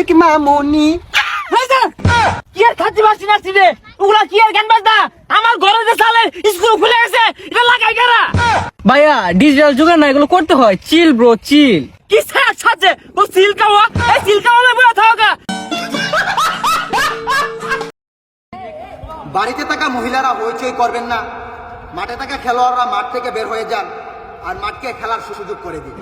Music মামুনি? কি আর খাচ্ছি না রে ওগুলা কি আর গান বাজনা আমার ঘরে যে সালে স্কুল খুলে গেছে এটা লাগাই কারা? ভাইয়া ডিজিটাল যুগে না এগুলো করতে হয়। চিল ব্রো চিল কি স্যার সাজে? ও সিল কাওয়া এই সিল কাওয়া থাকা? বাড়িতে থাকা মহিলারা হইচই করবেন না। মাঠে থাকা খেলোয়াড়রা মাঠ থেকে বের হয়ে যান আর মাঠকে খেলার সুযোগ করে দিন।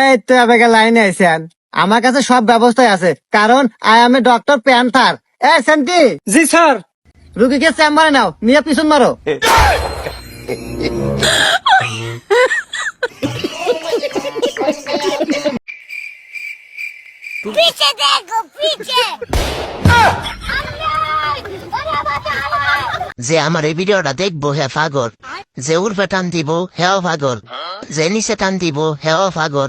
এই তো আপনাকে লাইনে আইছেন আমার কাছে সব ব্যবস্থাই আছে কারণ I am a doctor panther. এ সেন্টি। জি স্যার। রুগীকে চেম্বারে নাও নিয়ে পিছন মারো। যে আমার এই ভিডিওটা দেখব হে ফাগর যে উর্ফে টান দিব হেও ফাগর যে নিচে টান দিব হেও ফাগর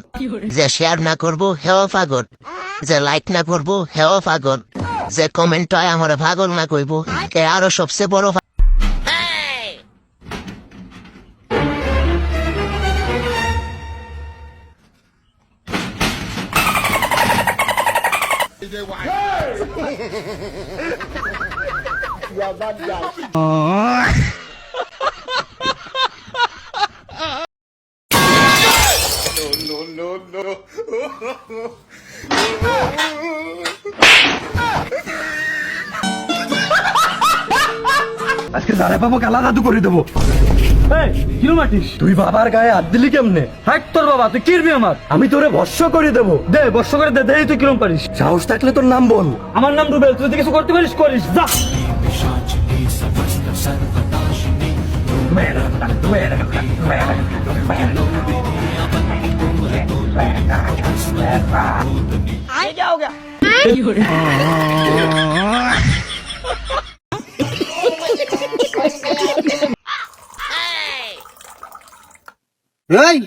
যে শেয়ার না করব হেও ফাগর যে লাইক না করব হেও ফাগর যে কমেন্ট হয় আমার ভাগল না কইব কে আরও সবচেয়ে বড় পা- আজকে পাবো কালা দাদু করে দেবো। তুই বাবার গায়ে হাত দিলি কেমনে? হাইট তোর বাবা তুই কিরবি আমার? আমি তোরে ভস্য করে দেবো। দে বর্ষ করে দে দেই তুই কিরম পারিস। সাহস থাকলে তোর নাম বল। আমার নাম রুবেল তুই কিছু করতে পারিস করিস যা। এই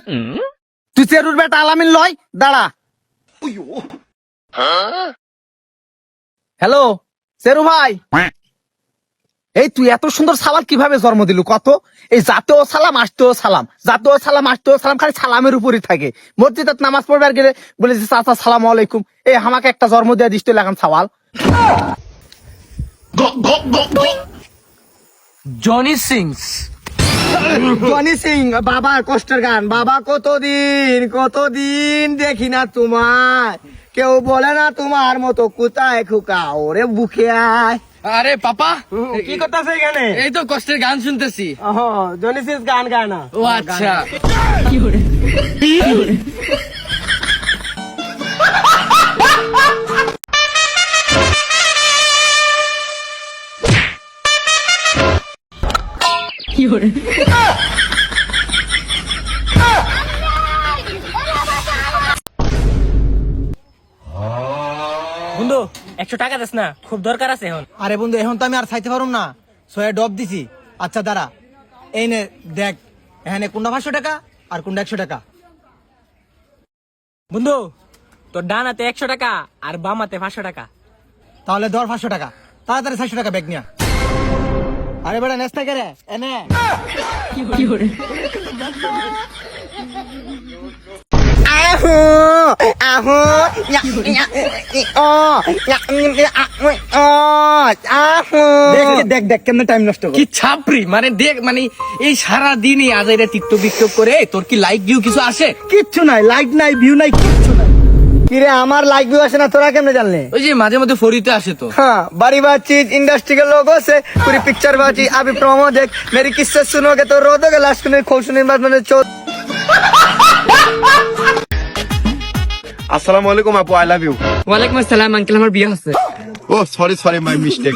তুই চেরুর বেটা আলামিন লয় দাঁড়া। হ্যালো চেরু ভাই। এই তুই এত সুন্দর সালাম কীভাবে জন্ম দিলু কত? এই জাতেও সালাম আসতেও সালাম। জাতেও সালাম আসতেও সালাম খালি সালামের উপরই থাকে। মসজিদত নামাজ পড়বার গেলে বলে যে চাচা সালাম আলাইকুম। এই আমাকে একটা জন্ম দিয়ে দিস তুই লাগান সওয়াল। Johnny sings. জনি সিং বাবা কষ্টের গান। বাবা কতদিন কতদিন দেখি না তোমার কেউ বলে না তোমার মতো কোথায় খুকা ওরে বুকে আয়। আরে পাপা কি করতেছে এখানে? এই তো কষ্টের গান শুনতেছি। জনি সিং গান গায় না। ও আচ্ছা। বন্ধু একশো টাকা দিস না খুব দরকার আছে এখন। আরে বন্ধু এখন তো আমি আর চাইতে পারুম না। ছয় ডব দিছি। আচ্ছা দাঁড়া। এই নে দেখ এখানে কোনটা পাঁচশো টাকা আর কোনটা একশো টাকা? বন্ধু তোর ডান হাতে একশো টাকা আর বাম হাতে পাঁচশো টাকা। তাহলে ধর পাঁচশো টাকা। তাড়াতাড়ি চারশো টাকা ব্যাগ নিয়া আরে বেটা নেস্তা কে রে এনে দেখ দেখ টাইম কি মানে দেখ মানে এই কি লাইক ভিউ কিছু কিচ্ছু নাই নাই ভিউ নাই নাই। আমার লাইক ভিউ আসে না তোরা কেমনে জানলে? ওই যে মাঝে মধ্যে ফরিতে আসে তো। হ্যাঁ বাড়ি বাচ্চি ইন্ডাস্ট্রি এর লোক আছে পুরি পিকচার বাচি আবি প্রমো দেখ মেরি কিসসে সুনোগে তো রোদোগে লাস্ট মিনিট খোল সুনির মানে আসসালামু আলাইকুম আপু আই লাভ ইউ ওয়ালাইকুম আসসালাম আঙ্কেল আমার বিয়ে হচ্ছে। ও সরি সরি মাই মিস্টেক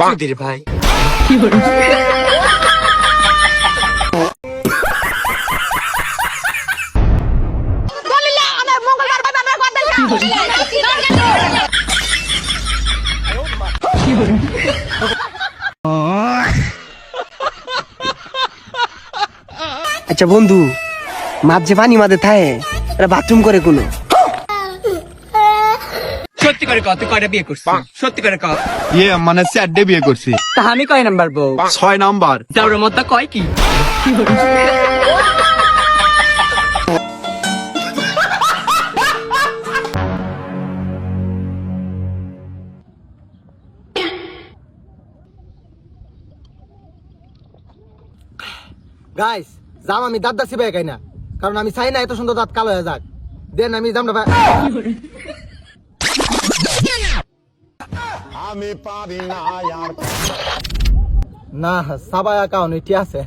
ভাই বলিলে ভাই? আমরা কথা আচ্ছা বন্ধু মাপ যে পানি মাঝে থাকে এটা বাথরুম করে কোনো। করে কত কয়টা বিয়ে করছিস? সত্যি করে কত ইয়ে মানে বিয়ে করছি। তা আমি কয় নাম্বার বউ? ছয় নাম্বার। মধ্যে কয় কি? গাইস জাম আমি দাঁত দাসি ভাই না। কারণ আমি চাই না এত সুন্দর দাঁত কালো হয়ে যাক। দেন আমি জামটা ভাই না সাবায়া কাউন এটি আছে।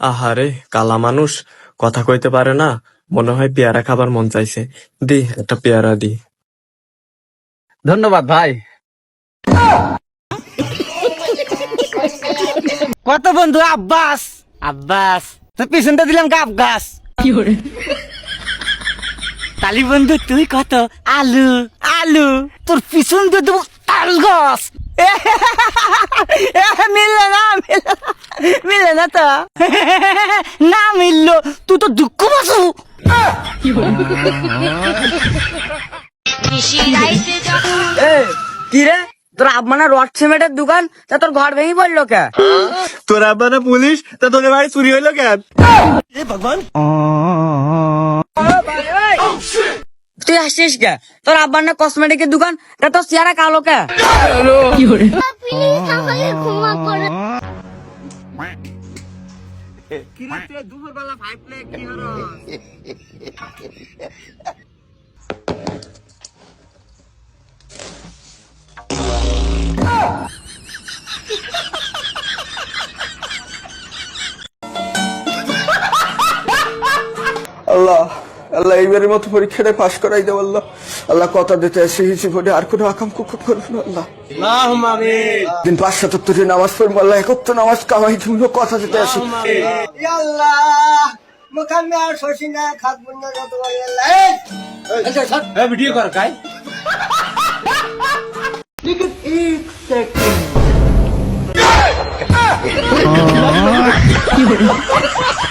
আহারে কালা মানুষ কথা কইতে পারে না মনে হয় পেয়ারা খাবার মন চাইছে। দি একটা পেয়ারা দি। ধন্যবাদ ভাই। কত বন্ধু আব্বাস। আব্বাস তো পিছনটা দিলাম গাব গাছ। তালি বন্ধু তুই কত? আলু আলু। তোর পিছন দিয়ে দেবো তাল গাছ। মিললে না মিললে না, না তো। না মিললো তুই তো দুঃখ বাসু কি রে? তোর আব্বানা রড সিমেন্টের দোকান তা তোর ঘর ভেঙে পড়ল কে তোর আব্বা না পুলিশ তা তোদের বাড়ি চুরি হইল কেন? তুই আসছিস কে? তোর আব্বার না কসমেটিকের দোকান তা তোর চেহারা কালো কে? প্লিজ আমাকে ক্ষমা করে আল্লাহ আল্লাহ এইবারের মতো পরীক্ষাটা পাশ করাই দেব আল্লাহ। আল্লাহ কথা দিতে হিসেবে বলে আর কোনো আকাম কুকুর করব না আল্লাহ। দিন পাঁচ সাতাত্তরের নামাজ পড়ব আল্লাহ একক তো নামাজ কামাই জন্য কথা দিতে আসি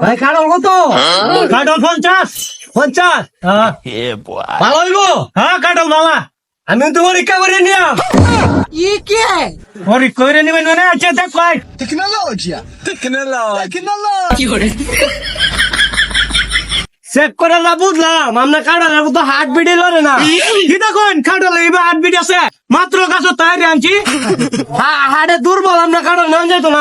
ভাই কাটল কত? কাটল পঞ্চাশ পঞ্চাশ। ভালো হইব? হ্যাঁ কাটল বাবা আমি তো পরীক্ষা করে নিয়াম ই কে? পরীক্ষা করে নিবেন মানে আছে দেখ ভাই। চেক করে না বুঝলাম। আমরা কাটালের মতো হার্ট বিডি লড়ে না। কি দেখুন কাটালে এবার হার্ট বিট আছে। মাত্র কাছে তাই আনছি। হাড়ে দুর্বল আমরা কাটাল নাম যেত না।